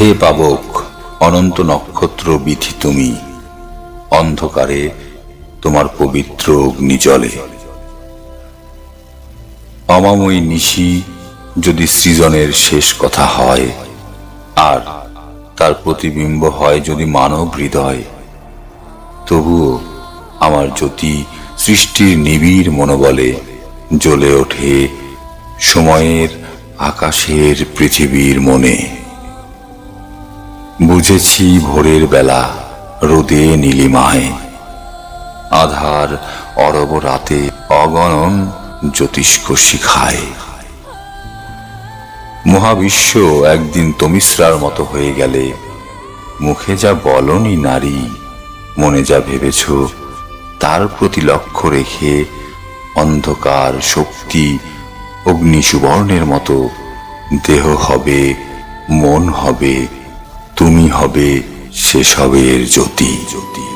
হে পাবক, অনন্ত নক্ষত্র বিধি তুমি, অন্ধকারে তোমার পবিত্র অগ্নি জলে। অমাময়ী নিশি যদি সৃজনের শেষ কথা হয়, আর তার প্রতিবিম্ব হয় যদি মানব হৃদয়, তবুও আমার জ্যোতি সৃষ্টির নিবিড় মনোবলে জ্বলে ওঠে সময়ের, আকাশের, পৃথিবীর মনে। বুঝেছি ভোরের বেলা রোদে নীলিমায়। আধার অরব রাতে অগণন জ্যোতিষ্ক শিখায়। মহাবিশ্ব একদিন তমিশ্রার মতো হয়ে গেলে, মুখে যা বলনি নারী, মনে যা ভেবেছ, তার প্রতি লক্ষ্য রেখে অন্ধকার শক্তি অগ্নি সুবর্ণের মতো দেহ হবে, মন হবে তুমি সে সবের জ্যোতি জ্যোতি।